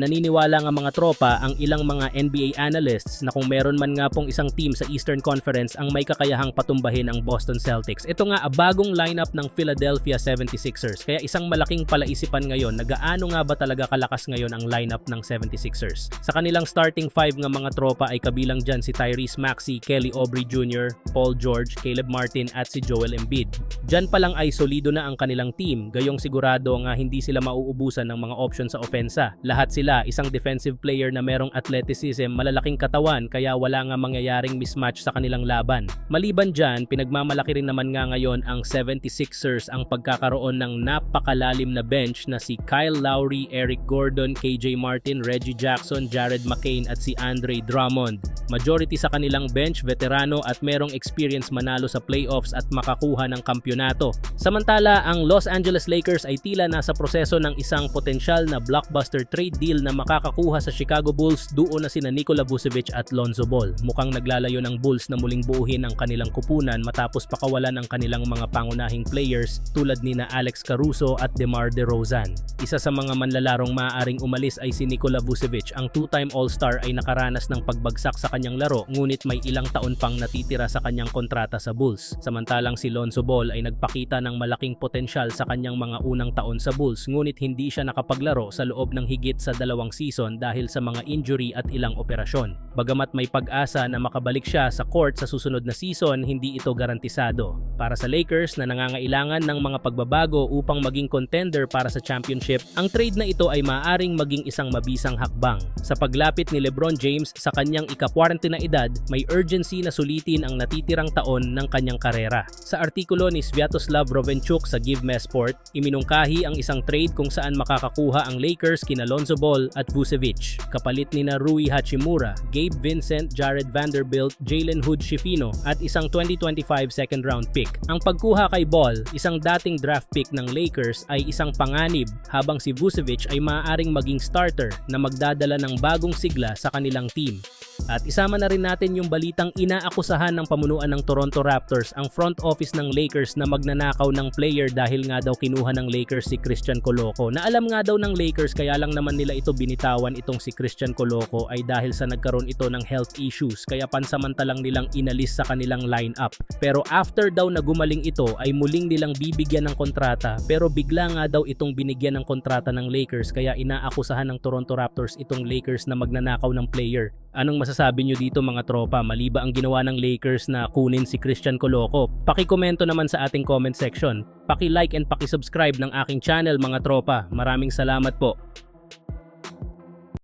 Naniniwala nga mga tropa ang ilang mga NBA analysts na kung meron man nga pong isang team sa Eastern Conference ang may kakayahang patumbahin ang Boston Celtics. Ito nga a bagong lineup ng Philadelphia 76ers. Kaya isang malaking palaisipan ngayon na gaano nga ba talaga kalakas ngayon ang lineup ng 76ers. Sa kanilang starting five nga mga tropa ay kabilang dyan si Tyrese Maxey, Kelly Oubre Jr., Paul George, Caleb Martin at si Joel Embiid. Dyan pa lang ay solido na ang kanilang team, gayong sigurado nga hindi sila mauubusan ng mga option sa opensa. Lahat sila isang defensive player na merong athleticism, malalaking katawan kaya wala nga mangyayaring mismatch sa kanilang laban. Maliban dyan, pinagmamalaki rin naman nga ngayon ang 76ers ang pagkakaroon ng napakalalim na bench na si Kyle Lowry, Eric Gordon, KJ Martin, Reggie Jackson, Jared McCain at si Andre Drummond. Majority sa kanilang bench, veterano at merong experience manalo sa playoffs at makakuha ng kampyonato. Samantala, ang Los Angeles Lakers ay tila nasa proseso ng isang potensyal na blockbuster trade deal na makakakuha sa Chicago Bulls duo na sina Nikola Vucevic at Lonzo Ball. Mukhang naglalayo ng Bulls na muling buuhin ang kanilang kupunan matapos pakawalan ang kanilang mga pangunahing players tulad ni na Alex Caruso at DeMar DeRozan. Isa sa mga manlalarong maaaring umalis ay si Nikola Vucevic. Ang two-time All-Star ay nakaranas ng pagbagsak sa kanyang laro ngunit may ilang taon pang natitira sa kanyang kontrata sa Bulls. Samantalang si Lonzo Ball ay nagpakita ng malaking potensyal sa kanyang mga unang taon sa Bulls ngunit hindi siya nakapaglaro sa loob ng higit sa dalawang season dahil sa mga injury at ilang operasyon. Bagamat may pag-asa na makabalik siya sa court sa susunod na season, hindi ito garantisado. Para sa Lakers na nangangailangan ng mga pagbabago upang maging contender para sa championship, ang trade na ito ay maaaring maging isang mabisang hakbang. Sa paglapit ni LeBron James sa kanyang ika-40 na edad, may urgency na sulitin ang natitirang taon ng kanyang karera. Sa artikulo ni Sviatoslav Rovenchuk sa Give Me Sport, iminungkahi ang isang trade kung saan makakakuha ang Lakers kina Lonzo Ball at Vucevic, kapalit ni na Rui Hachimura, Gabe Vincent, Jared Vanderbilt, Jalen Hood Schifino at isang 2025 second round pick. Ang pagkuha kay Ball, isang dating draft pick ng Lakers ay isang panganib habang si Vucevic ay maaaring maging starter na magdadala ng bagong sigla sa kanilang team. At isama na rin natin yung balitang inaakusahan ng pamunuan ng Toronto Raptors ang front office ng Lakers na magnanakaw ng player dahil nga daw kinuha ng Lakers si Christian Coloco. Na alam nga daw ng Lakers kaya lang naman nila ito binitawan itong si Christian Coloco ay dahil sa nagkaroon ito ng health issues kaya pansamantalang nilang inalis sa kanilang lineup. Pero after daw na gumaling ito ay muling nilang bibigyan ng kontrata pero bigla nga daw itong binigyan ng kontrata ng Lakers kaya inaakusahan ng Toronto Raptors itong Lakers na magnanakaw ng player. Anong masasabi nyo dito mga tropa? Mali ba ang ginawa ng Lakers na kunin si Christian Coloco? Pakikomento naman sa ating comment section. Paki-like and paki-subscribe ng aking channel mga tropa. Maraming salamat po.